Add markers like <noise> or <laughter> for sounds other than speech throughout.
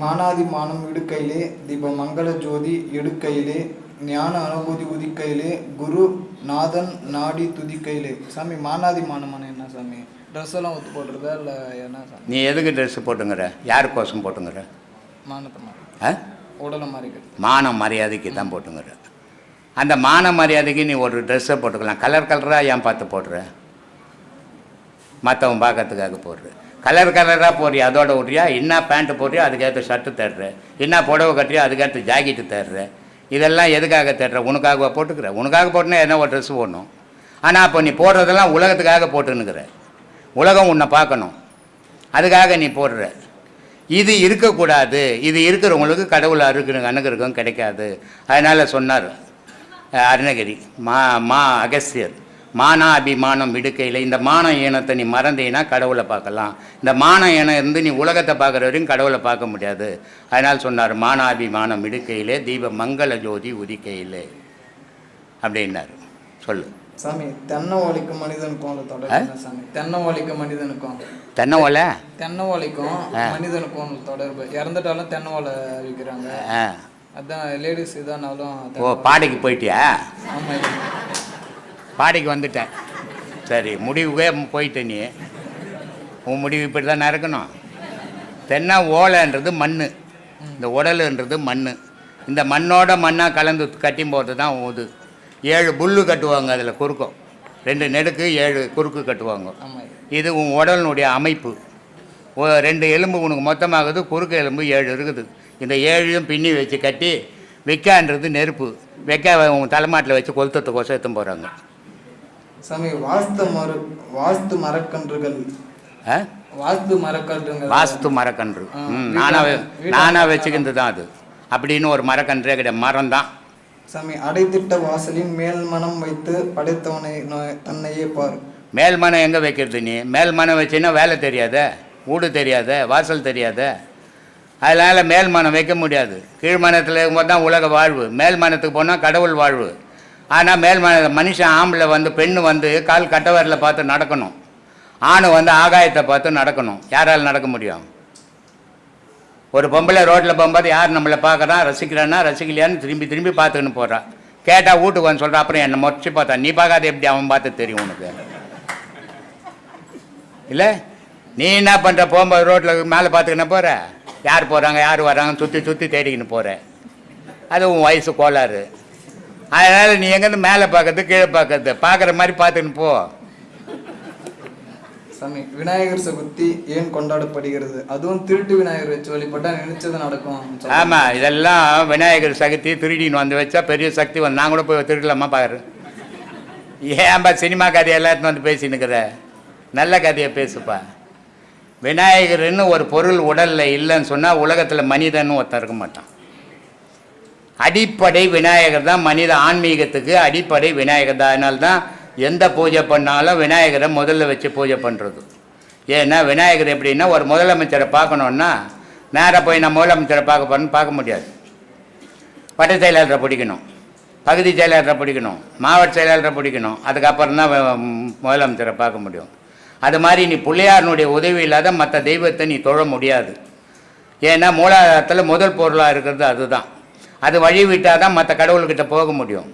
மானாதி மானம் இடுக்கையிலே தீப மங்கள ஜோதி எடுக்கையிலே ஞான அனுபூதி உதிக்கையிலே குரு நாதன் நாடி துதிக்கையிலே. சாமி மானாதி மானமான என்ன சாமி? ட்ரெஸ் எல்லாம் ஒத்து போடுறதா இல்லை என்ன சாமி? நீ எதுக்கு ட்ரெஸ்ஸு போட்டுங்கிற? யாருக்கோசம் போட்டுங்கிற? மானத்தை மாதிரி உடலை மாறிக்கிறது மான மரியாதைக்கு தான் போட்டுங்கிற. அந்த மான மரியாதைக்கு நீ ஒரு ட்ரெஸ்ஸை போட்டுக்கலாம். கலர் கலராக ஏன் பார்த்து போடுற? மற்றவன் பார்க்கறதுக்காக போடுற. கலர் கலராக போடுறியா? அதோட விட்றியா? என்ன பேண்ட்டு போடுறியா அதுக்கேற்ற ஷர்ட்டு தேடுற. என்ன புடவை கட்டுறியா அதுக்கேற்ற ஜாக்கெட்டு தேடுற. இதெல்லாம் எதுக்காக தேடுற? உனக்காக போட்டுக்கிற? உனக்காக போட்டுனா என்ன ஒரு ட்ரெஸ் போடணும்? ஆனால் அப்போ நீ போடுறதெல்லாம் உலகத்துக்காக போட்டுன்னுக்கிற. உலகம் உன்னை பார்க்கணும். அதுக்காக நீ போடுற. இது இருக்கக்கூடாது. இது இருக்கிறவங்களுக்கு கடவுள் அருகு அணுகிறக்கும் கிடைக்காது. அதனால் சொன்னார் அருணகிரி மா மா அகஸ்தியர். மானா அபிமானம் விடுக்கையில் இந்த மான ஈனத்தை நீ மறந்தீன்னா கடவுளை பார்க்கலாம். இந்த மான ஈனம் இருந்து நீ உலகத்தை பார்க்குற வரையும் கடவுளை பார்க்க முடியாது. அதனால் சொன்னார் மானாபிமானம் விடுக்கையிலே தீப மங்கள ஜோதி உதிக்கையிலே. அப்படின்னாரு. சொல்லு. சாமி தென்னை ஓலைக்கும் மனிதனுக்கும் சாமி? தென்னை ஓலைக்கும் மனிதனுக்கும். தென்னை ஓலை தென்னை ஓலைக்கும். மனிதனுக்கும் தொடர்பு. இறந்துட்டாலும் தென்னை ஓலை விற்கிறாங்க அதான் லேடிஸ் இதானாலும் ஓ. பாடைக்கு போயிட்டியா? ஆமா இது. பாடிக்கு வந்துட்டேன். சரி முடிவுக்கே போயிட்ட நீ. உன் முடிவு இப்படி தான் இருக்கணும் தென்னை ஓலைன்றது மண் இந்த உடலுன்றது மண் இந்த மண்ணோட மண்ணாக கலந்து கட்டி போகிறது தான் ஊது ஏழு புல்லு கட்டுவாங்க அதில் குறுக்கம். ரெண்டு நெடுக்கு ஏழு குறுக்கு கட்டுவாங்க. இது. உன் உடலினுடைய அமைப்பு. ரெண்டு எலும்பு உனக்கு மொத்தமாகுது குறுக்கு எலும்பு ஏழு இருக்குது. இந்த ஏழையும் பின்னி வச்சு கட்டி வெக்கான்றது நெருப்பு. வெக்க உன் தலைமாட்டில் வச்சு கொளுத்தத்துக்கோசம் எடுத்துன்னு போகிறாங்க சாமி வாஸ்து மறு வாஸ்து மரக்கன்றுகள். வாஸ்து மரக்கன்றுகள் வாஸ்து மரக்கன்று. நானாக நானாக வச்சுக்கிறது தான் அது. அப்படின்னு ஒரு மரக்கன்றே கிடையாது. மரம் தான் சாமி அடைத்திட்ட வாசலின் மேல் மனம் வைத்து படைத்தவனை தன்னையே பார். மேல் மனம் எங்கே வைக்கிறது நீ? மேல் மனம் வச்சின்னா வேலை தெரியாத? வீடு தெரியாத? வாசல் தெரியாத? அதனால் மேல் மனம் வைக்க முடியாது. கீழ் மனத்தில் இருக்கும்போது தான் உலக வாழ்வு. மேல் மனத்துக்கு போனால் கடவுள் வாழ்வு. ஆனால் மேல் மனுஷன் ஆம்பளை வந்து பெண்ணு வந்து கால் கட்டவரில் பார்த்து நடக்கணும். ஆண் வந்து ஆகாயத்தை பார்த்து நடக்கணும். யாரால் நடக்க முடியும்? ஒரு பொம்பளை ரோட்டில் போகும்போது யார் நம்மளை பார்க்குறான் ரசிக்கிறான்னா ரசிக்கலையான்னு திரும்பி திரும்பி பார்த்துக்கின்னு போகிறான் கேட்டால் வீட்டுக்கு வந்து சொல்கிறான் அப்புறம் என்னை முறைச்சி பார்த்தா நீ பார்க்காத எப்படி அவன் பார்த்து தெரியும் உனக்கு? இல்லை? நீ என்ன பண்ணுற போகும்போது ரோட்டில் மேலே பார்த்துக்கின்னு போகிற யார் போகிறாங்க யார் வராங்கன்னு சுற்றி சுற்றி தேடிக்கின்னு போகிற அது உன் வயசு கோளாறு. அதனால் நீ எங்கேருந்து மேலே பார்க்கறது கீழே பார்க்கறது பார்க்குற மாதிரி பார்த்துக்கின்னு போ. சாமி விநாயகர் சதுர்த்தி ஏன் கொண்டாடப்படுகிறது? அதுவும் திருட்டு விநாயகர் வச்சு வழிபட்டா நினைச்சது நடக்கும். ஆமாம் இதெல்லாம் விநாயகர் சக்தி திருடின்னு வந்து வச்சா பெரிய சக்தி வந்து நான் கூட போய் திருடலாமா பாரு. ஏன்பா சினிமா கதையெல்லாம் எடுத்துன்னு வந்து பேசினுக்கிற நல்ல கதையை பேசுப்பா. விநாயகர்னு ஒரு பொருள் உடலில் இல்லைன்னு சொன்னால் உலகத்தில் மனிதன்னு ஒருத்தன் இருக்க மாட்டான். அடிப்படை விநாயகர் தான் மனித ஆன்மீகத்துக்கு அடிப்படை விநாயகர் தான். அதனால தான் எந்த பூஜை பண்ணாலும் விநாயகரை முதல்ல வச்சு பூஜை பண்ணுறது ஏன்னா விநாயகர் எப்படின்னா ஒரு முதலமைச்சரை பார்க்கணுன்னா நேராக போய் நான் முதலமைச்சரை பார்க்க போகிறேன்னு பார்க்க முடியாது. வட்ட செயலாளரை பிடிக்கணும். பகுதி செயலாளரை பிடிக்கணும். மாவட்ட செயலாளரை பிடிக்கணும். அதுக்கப்புறம் தான் முதலமைச்சரை பார்க்க முடியும். அது மாதிரி நீ பிள்ளையாரனுடைய உதவி இல்லாத மற்ற தெய்வத்தை நீ தொழ முடியாது. ஏன்னா மூலாதாரத்தில் முதல் பொருளாக இருக்கிறது அதுதான். அது வழி விட்டால் தான் மற்ற கடவுள்கிட்ட போக முடியும்.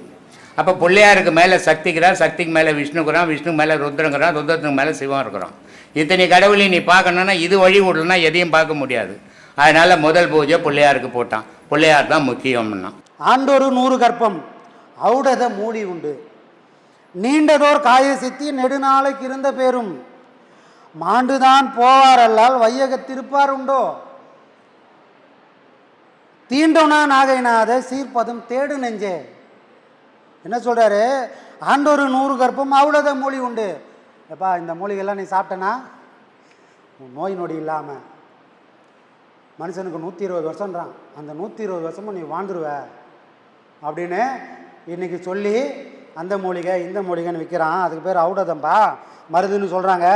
அப்போ பிள்ளையாருக்கு மேலே சக்திக்கிறார் சக்திக்கு மேலே விஷ்ணுக்குறான் விஷ்ணுக்கு மேலே ருத்ரங்கிறான் ருத்ரத்துக்கு மேலே சிவம் இருக்கிறான். இத்தனை கடவுளையும் நீ பார்க்கணுன்னா இது வழி விடலன்னா எதையும் பார்க்க முடியாது. அதனால் முதல் பூஜை பிள்ளையாருக்கு போட்டான். பிள்ளையார் தான் முக்கியம்னா. ஆண்டொரு நூறு கற்பம். அவுடத மூடி உண்டு. நீண்டதோர் காய சித்தி நெடுநாளைக்கு இருந்த பேரும். மாண்டுதான் போவாரல்லால் அல்லால் வையகத்திருப்பார் உண்டோ? தீண்டோனா நாகைநாத சீர்ப்பதும் தேடு நெஞ்சே. என்ன சொல்கிறாரு ஆண்டொரு நூறு கற்பம் அவ்வளோதான் மூலி உண்டு. எப்பா இந்த மூலிகைலாம் நீ சாப்பிட்டனா? நோய் நொடி இல்லாமல் மனுஷனுக்கு நூற்றி இருபது வருஷன்றான் அந்த நூற்றி இருபது வருஷமும் நீ வாழ்ந்துருவ. அப்படின்னு இன்றைக்கி சொல்லி அந்த மூலிகை இந்த மூலிகைன்னு விற்கிறான் அதுக்கு பேர் அவுடதம்பா. மருதுன்னு சொல்கிறாங்க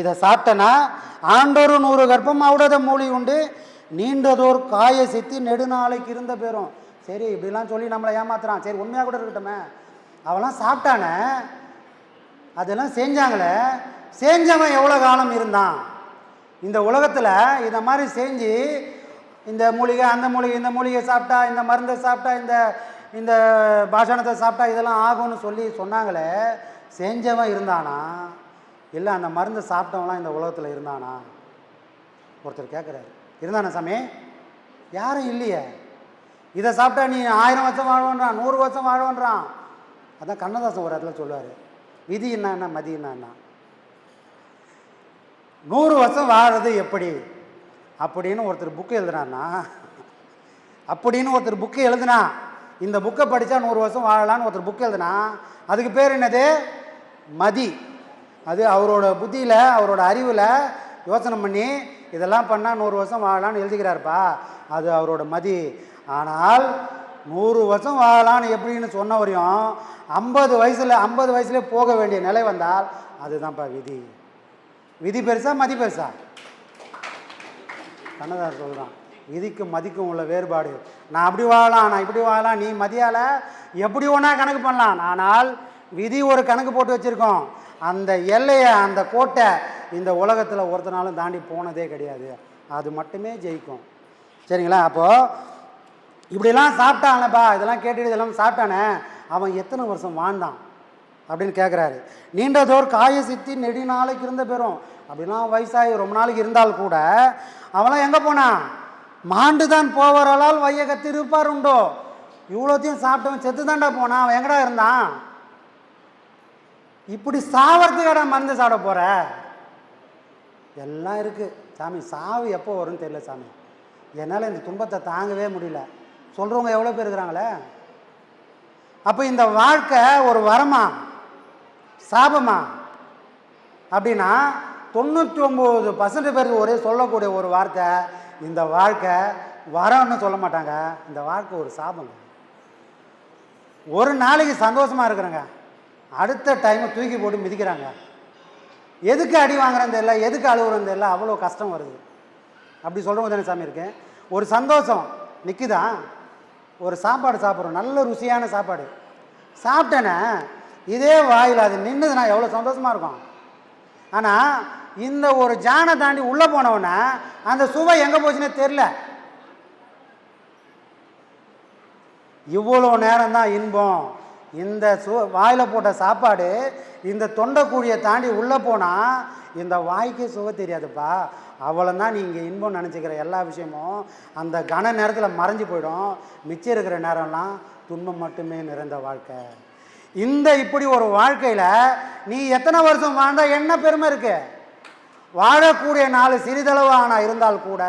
இதை சாப்பிட்டனா? ஆண்டொரு நூறு கற்பம் அவுடத மூலிகை உண்டு. நீண்டதோர் காய சித்தி நெடுநாளைக்கு இருந்த பேரும். சரி இப்படிலாம் சொல்லி நம்மளை ஏமாத்துறான். சரி உண்மையாக கூட இருக்கட்டுமே. அவெல்லாம் சாப்பிட்டானே. அதெல்லாம் செஞ்சாங்களே. செஞ்சவன் எவ்வளோ காலம் இருந்தான்? இந்த உலகத்தில் இதை மாதிரி செஞ்சு இந்த மூலிகை அந்த மூலிகை இந்த மூலிகை சாப்பிட்டா இந்த மருந்தை சாப்பிட்டா இந்த இந்த பாஷணத்தை சாப்பிட்டா இதெல்லாம் ஆகும்னு சொல்லி சொன்னாங்களே. செஞ்சவன் இருந்தானா? இல்லை அந்த மருந்தை சாப்பிட்டவன்லாம் இந்த உலகத்தில் இருந்தானா? ஒருத்தர் கேட்குறாரு இருந்தானா சாமி? யாரும் இல்லையே. இதை சாப்பிட்டா நீ ஆயிரம் வருஷம் வாழ்வன்றான் நூறு வருஷம் வாழ்வன்றான். அதான் கண்ணதாசன் ஒரு இடத்துல சொல்லுவார். விதி என்ன மதி என்ன நூறு வருஷம் வாழறது எப்படி? அப்படின்னு ஒருத்தர் புக்கு எழுதுனான்னா அப்படின்னு ஒருத்தர் புக்கு எழுதுனா இந்த புக்கை படித்தா நூறு வருஷம் வாழலாம்னு ஒருத்தர் புக்கு எழுதுனா அதுக்கு பேர் என்னது? மதி. அது அவரோட புத்தியில் அவரோட அறிவில் யோசனை பண்ணி இதெல்லாம் பண்ணால் நூறு வருஷம் வாழலாம்னு எழுதிக்கிறாருப்பா. அது அவரோட மதி. ஆனால் நூறு வருஷம் வாழலான்னு எப்படின்னு சொன்ன வரையும் ஐம்பது வயசில் ஐம்பது வயசுலேயே போக வேண்டிய நிலை வந்தால் அதுதான்ப்பா விதி. விதி பெருசா மதி பெருசா? கண்ணதார் சொல்கிறான் விதிக்கும் மதிக்கும் உள்ள வேறுபாடு. நான் அப்படி வாழலாம் நான் இப்படி வாழலாம் நீ மதியால் எப்படி ஒன்றா கணக்கு பண்ணலாம்? ஆனால் விதி ஒரு கணக்கு போட்டு வச்சுருக்கோம். அந்த எல்லையை அந்த கோட்டை இந்த உலகத்தில் ஒருத்தனாலும் தாண்டி போனதே கிடையாது. அது மட்டுமே ஜெயிக்கும். சரிங்களா? அப்போது இப்படிலாம் சாப்பிட்டானப்பா இதெல்லாம் கேட்டுட்டு இதெல்லாம் சாப்பிட்டானே அவன் எத்தனை வருஷம் வாழ்ந்தான்? அப்படின்னு கேட்குறாரு நீண்டதோர் காய சித்தி நெடி நாளைக்கு இருந்த பெறும். அப்படிலாம் வயசாகி ரொம்ப நாளைக்கு இருந்தால் கூட அவன்லாம் எங்கே போனான் மாண்டு தான் போவரால் வையகத்து இருப்பார் உண்டோ? இவ்வளோத்தையும் சாப்பிட்டவன் செத்து தாண்டா போனான். அவன் எங்கடா இருந்தான்? இப்படி சாவறதுக்கடா மருந்து சாப்பிட போகிற எல்லாம் இருக்குது சாமி சாவு எப்போ வரும்னு தெரியல சாமி. என்னால் இந்த துன்பத்தை தாங்கவே முடியல. சொல்கிறவங்க எவ்வளோ பேர் இருக்கிறாங்களே? அப்போ இந்த வாழ்க்கை ஒரு வரமா? சாபமா? அப்படின்னா தொண்ணூற்றி ஒம்பது பர்சன்ட் பேருக்கு ஒரே சொல்லக்கூடிய ஒரு வார்த்தை இந்த வாழ்க்கை வரம்னு சொல்ல மாட்டாங்க. இந்த வாழ்க்கை ஒரு சாபங்க. ஒரு நாளைக்கு சந்தோஷமாக இருக்கிறேங்க. அடுத்த டைமை தூக்கி போட்டு மிதிக்கிறாங்க. எதுக்கு அடி வாங்குறேன் தெரியல எதுக்கு அழுகுறேன்னு தெரியல அவ்வளோ கஷ்டம் வருது. அப்படி சொல்கிறவங்க தானே சாமி இருக்கேன் ஒரு சந்தோஷம் நிற்குதான் ஒரு சாப்பாடு சாப்பிட்றோம் நல்ல ருசியான சாப்பாடு. சாப்பிட்டேனே இதே வாயில் அது நின்றுதுன்னா எவ்வளோ சந்தோஷமாக இருக்கும். ஆனால் இந்த ஒரு ஜானை தாண்டி உள்ளே போனவொன்னே அந்த சுவை எங்கே போச்சுன்னே தெரில இவ்வளோ நேரம் தான் இன்பம். இந்த சு வாயில் போட்ட சாப்பாடு இந்த தொண்டைக்குழியை தாண்டி உள்ளே போனால் இந்த வாய்க்கே சுவை தெரியாதுப்பா. அவ்வளோதான் நீங்கள் இன்பம் நினச்சிக்கிற எல்லா விஷயமும் அந்த கன நேரத்தில் மறைஞ்சு போயிடும். மிச்சம் இருக்கிற நேரம்லாம் துன்பம் மட்டுமே நிறைந்த வாழ்க்கை. இந்த இப்படி ஒரு வாழ்க்கையில் நீ எத்தனை வருஷம் வாழ்ந்தால் என்ன பெருமை இருக்கு? வாழக்கூடிய நாள் சிறிதளவு ஆனால் இருந்தால் கூட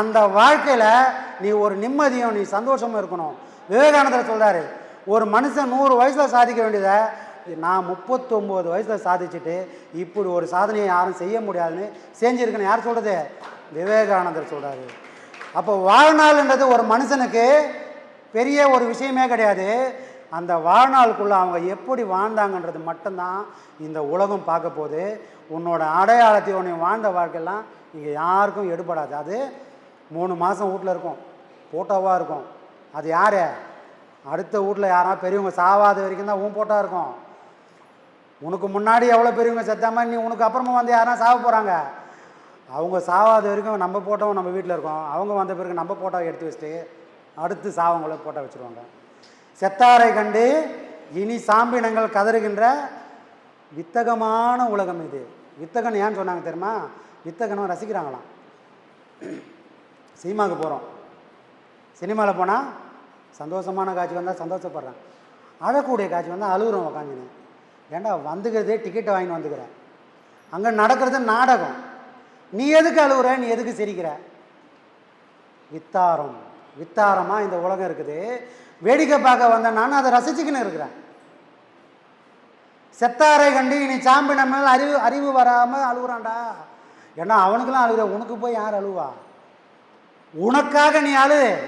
அந்த வாழ்க்கையில் நீ ஒரு நிம்மதியும் நீ சந்தோஷமும் இருக்கணும். விவேகானந்தர் சொல்கிறாரு ஒரு மனுஷன் நூறு வயசில் சாதிக்க வேண்டியதை நான் முப்பத்தொம்போது வயசில் சாதிச்சுட்டு இப்படி ஒரு சாதனையை யாரும் செய்ய முடியாதுன்னு செஞ்சுருக்கேன்னு யார் சொல்கிறது விவேகானந்தர் சொல்கிறாரு அப்போ வாழ்நாள்ன்றது ஒரு மனுஷனுக்கு பெரிய ஒரு விஷயமே கிடையாது. அந்த வாழ்நாளுக்குள்ளே அவங்க எப்படி வாழ்ந்தாங்கன்றது மட்டும்தான் இந்த உலகம் பார்க்க போது உன்னோட அடையாளத்தை உன்னை வாழ்ந்த வாழ்க்கையெல்லாம் இங்கே யாருக்கும் எடுபடாது. அது மூணு மாதம் வீட்டில் இருக்கும். ஃபோட்டோவாக இருக்கும். அது யார்? அடுத்த வீட்டில் யாராவது பெரியவங்க சாவாத வரைக்கும் தான் உன் போட்டோ இருக்கும். உனக்கு முன்னாடி எவ்வளோ பெரியவங்க செத்தாம நீ உனக்கு அப்புறமா வந்து யாரா சாவ போகிறாங்க அவங்க சாவாத வரைக்கும் நம்ம போட்டோம் நம்ம வீட்டில் இருக்கோம். அவங்க வந்த பிறகு நம்ம போட்டோவை எடுத்து வச்சுட்டு அடுத்து சாவங்களை போட்டோ வச்சுருவாங்க. செத்தாரை கண்டு இனி சாம்பினங்கள் கதறுகின்ற வித்தகமான உலகம் இது. வித்தகன் ஏன்னு சொன்னாங்க தெரியுமா? வித்தகனும் ரசிக்கிறாங்களாம். <clears throat> சினிமாவுக்கு போகிறோம் சினிமாவில் போனால் சந்தோஷமான காட்சி வந்தால் சந்தோஷப்படுறேன். அழக்கூடிய காட்சி வந்தால் அழுகுறோம் உக்காந்துன்னு. ஏண்டா வந்துக்கிறதே டிக்கெட்டை வாங்கி வந்துக்கிறேன் அங்கே நடக்கிறது நாடகம். நீ எதுக்கு அழுகுற? நீ எதுக்கு சிரிக்கிற? வித்தாரம். வித்தாரமாக இந்த உலகம் இருக்குது. வேடிக்கை பார்க்க வந்த நான் அதை ரசிச்சுக்கின்னு இருக்கிறேன். செத்தாரை கண்டு இனி சாம்பி நம்ம அறிவு அறிவு வராமல் அழுகுறான்டா. ஏன்னா அவனுக்கெல்லாம் அழுகிற? உனக்கு போய் யார் அழுவா? உனக்காக நீ அழு.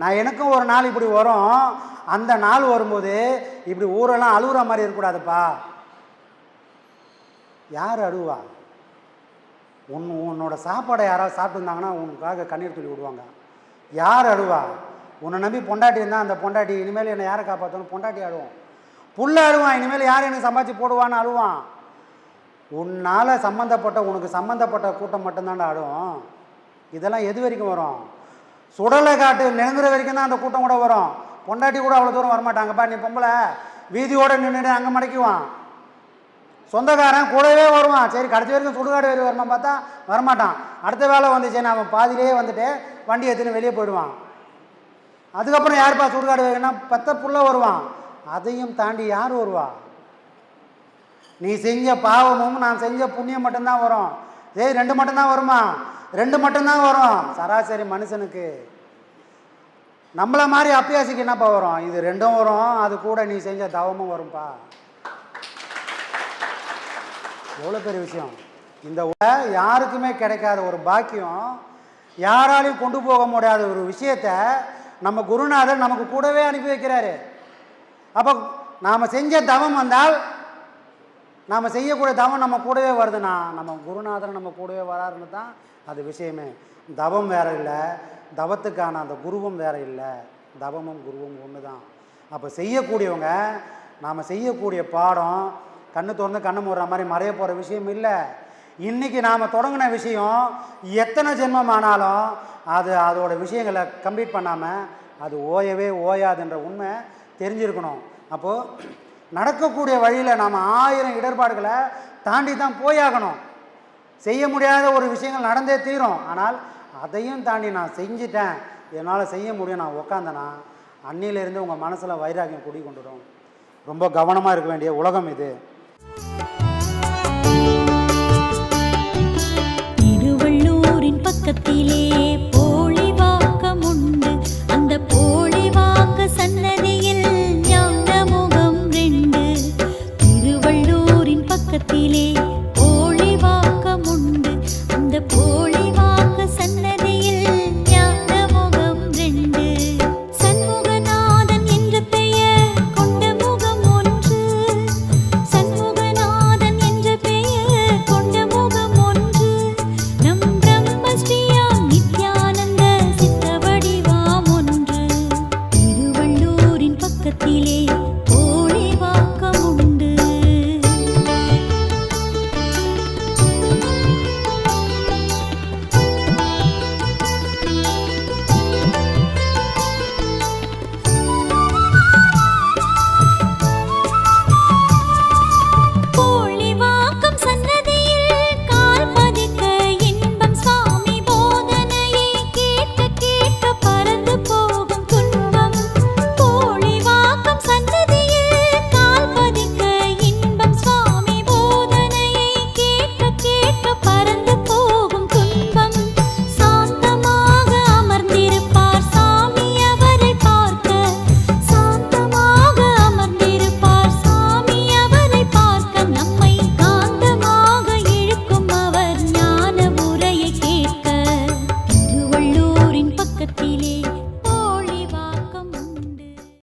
நான் எனக்கும் ஒரு நாள் இப்படி வரும். அந்த நாள் வரும்போது இப்படி ஊரெல்லாம் அழுகுற மாதிரி இருக்கக்கூடாதுப்பா. யார் அழுவா? உன் உன்னோட சாப்பாடை யாராவது சாப்பிட்டுருந்தாங்கன்னா உனக்காக கண்ணீர் துளி விடுவாங்க. யார் அழுவா? உன்னை நம்பி பொண்டாட்டி இருந்தால் அந்த பொண்டாட்டி இனிமேல் என்னை யாரை காப்பாற்றணும் பொண்டாட்டி அழுவோம் புள்ள அழுவான் இனிமேல் யார் எனக்கு சம்பாதிச்சு போடுவான்னு அழுவான். உன்னால் சம்மந்தப்பட்ட உனக்கு சம்மந்தப்பட்ட கூட்டம் மட்டும்தான்டா ஆடும். இதெல்லாம் எது வரைக்கும் வரும்? சுடலை காட்டு நெருங்குற வரைக்கும் தான் அந்த கூட்டம் கூட வரும். பொண்டாட்டி கூட அவ்வளோ தூரம் வரமாட்டாங்கப்பா நீ பொம்பளை. வீதியோடு நின்றுட்டு அங்கே மடக்குவான் சொந்தக்காரன் கூடவே வருவான். சரி கடைசி வரைக்கும் சுடுகாடு வரைக்கும் வரணும் பார்த்தா வரமாட்டான். அடுத்த வேலை வந்துச்சு அவன் பாதியிலேயே வந்துட்டு வண்டி எடுத்துன்னு வெளியே போயிடுவான். அதுக்கப்புறம் யாருப்பா சுடுகாடு வைக்கணும்னா பத்த புள்ள வருவான். அதையும் தாண்டி யார் வருவா? நீ செஞ்ச பாவமும் நான் செஞ்ச புண்ணியம் மட்டும்தான் வரும். ஏய் ரெண்டு மட்டும்தான் வருமா? ரெண்டு மட்டும்தான் வரும். சராசரி மனுஷனுக்கு. நம்மளை மாதிரி அப்பியாசிக்கு என்னப்பா வரும்? இது ரெண்டும் வரும் அது கூட நீ செஞ்ச தவமும் வரும்பா. எவ்வளோ பெரிய விஷயம். இந்த உல- யாருக்குமே கிடைக்காத ஒரு பாக்கியம் யாராலையும் கொண்டு போக முடியாத ஒரு விஷயத்த நம்ம குருநாதர் நமக்கு கூடவே அனுப்பி வைக்கிறாரு. அப்போ நாம் செஞ்ச தவம் வந்தால் நாம் செய்யக்கூடிய தவம் நம்ம கூடவே வருதுண்ணா நம்ம குருநாதர் நம்ம கூடவே வராருன்னு தான் அது விஷயமே. தவம் வேற இல்லை. தவத்துக்கான அந்த குருவும் வேறு இல்லை. தவமும் குருவும் ஒன்று தான் அப்போ செய்யக்கூடியவங்க நாம் செய்யக்கூடிய பாடம் கண்ணு திறந்து கண்ணு மூடுற மாதிரி மறைய போகிற விஷயம் இல்லை. இன்றைக்கி நாம் தொடங்கின விஷயம் எத்தனை ஜென்மம் ஆனாலும் அது அதோட விஷயங்களை கம்ப்ளீட் பண்ணாமல் அது ஓயவே ஓயாதுன்ற உண்மை தெரிஞ்சிருக்கணும். அப்போது நடக்கக்கூடிய வழியில் நாம் ஆயிரம் இடர்பாடுகளை தாண்டி தான் போயாகணும். செய்ய முடியாத ஒரு விஷயங்கள் நடந்தே தீரும். ஆனால் அதையும் தாண்டி நான் செஞ்சிட்டேன். என்னால் செய்ய முடியும். நான் உக்காந்தேன்னா அன்னியிலேருந்து உங்கள் மனசில் வைராகியம் குடி கொண்டுடும் ரொம்ப கவனமாக இருக்க வேண்டிய உலகம் இது. திருவள்ளூரின் பக்கத்திலே